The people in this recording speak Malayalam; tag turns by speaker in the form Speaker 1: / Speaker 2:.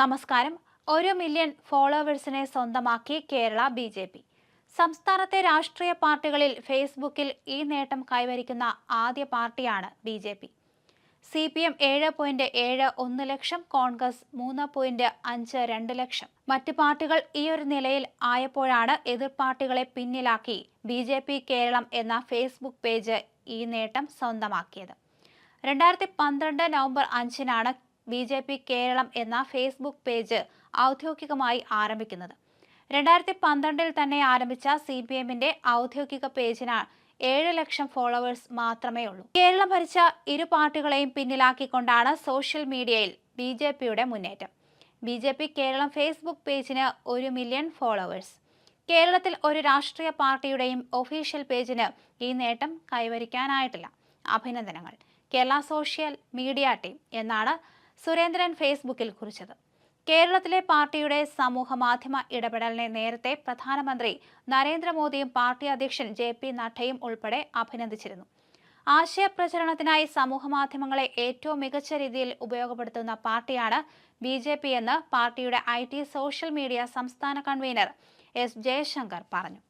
Speaker 1: നമസ്കാരം. ഒരു മില്യൺ ഫോളോവേഴ്സിനെ സ്വന്തമാക്കി കേരള ബി ജെ പി. സംസ്ഥാനത്തെ രാഷ്ട്രീയ പാർട്ടികളിൽ ഫേസ്ബുക്കിൽ ഈ നേട്ടം കൈവരിക്കുന്ന ആദ്യ പാർട്ടിയാണ് B J P. C P M ഏഴ് പോയിന്റ് ഏഴ് ഒന്ന് ലക്ഷം കോൺഗ്രസ് മൂന്ന് പോയിന്റ് അഞ്ച് രണ്ട് ലക്ഷം. മറ്റ് പാർട്ടികൾ ഈ ഒരു നിലയിൽ ആയപ്പോഴാണ് എതിർ പാർട്ടികളെ പിന്നിലാക്കി ബി ജെ പി കേരളം എന്ന ഫേസ്ബുക്ക് പേജ് ഈ നേട്ടം സ്വന്തമാക്കിയത്. രണ്ടായിരത്തി പന്ത്രണ്ട് നവംബർ അഞ്ചിനാണ് ബി ജെ പി കേരളം എന്ന ഫേസ്ബുക്ക് പേജ് ഔദ്യോഗികമായി ആരംഭിക്കുന്നത്. രണ്ടായിരത്തി പന്ത്രണ്ടിൽ തന്നെ ആരംഭിച്ച സി പി എമ്മിന്റെ ഔദ്യോഗിക പേജിനാണ് ഏഴ് ലക്ഷം ഫോളോവേഴ്സ് മാത്രമേ ഉള്ളൂ. കേരളം ഭരിച്ച ഇരു പാർട്ടികളെയും പിന്നിലാക്കിക്കൊണ്ടാണ് സോഷ്യൽ മീഡിയയിൽ ബി ജെ പിയുടെ മുന്നേറ്റം. B J P Keralam Facebook പേജിന് ഒരു മില്യൺ ഫോളോവേഴ്സ്. കേരളത്തിൽ ഒരു രാഷ്ട്രീയ പാർട്ടിയുടെയും ഒഫീഷ്യൽ പേജിന് ഈ നേട്ടം കൈവരിക്കാനായിട്ടില്ല. അഭിനന്ദനങ്ങൾ. കേരള സോഷ്യൽ മീഡിയ ടീം എന്നാണ് സുരേന്ദ്രൻ ഫേസ്ബുക്കിൽ കുറിച്ചത്. കേരളത്തിലെ പാർട്ടിയുടെ സമൂഹ മാധ്യമ ഇടപെടലിനെ നേരത്തെ പ്രധാനമന്ത്രി നരേന്ദ്രമോദിയും പാർട്ടി അധ്യക്ഷൻ ജെ പി നഡ്ഡയും ഉൾപ്പെടെ അഭിനന്ദിച്ചിരുന്നു. ആശയപ്രചരണത്തിനായി സമൂഹമാധ്യമങ്ങളെ ഏറ്റവും മികച്ച രീതിയിൽ ഉപയോഗപ്പെടുത്തുന്ന പാർട്ടിയാണ് ബി ജെ പി എന്ന് പാർട്ടിയുടെ ഐ ടി സോഷ്യൽ മീഡിയ സംസ്ഥാന കൺവീനർ എസ് ജയശങ്കർ പറഞ്ഞു.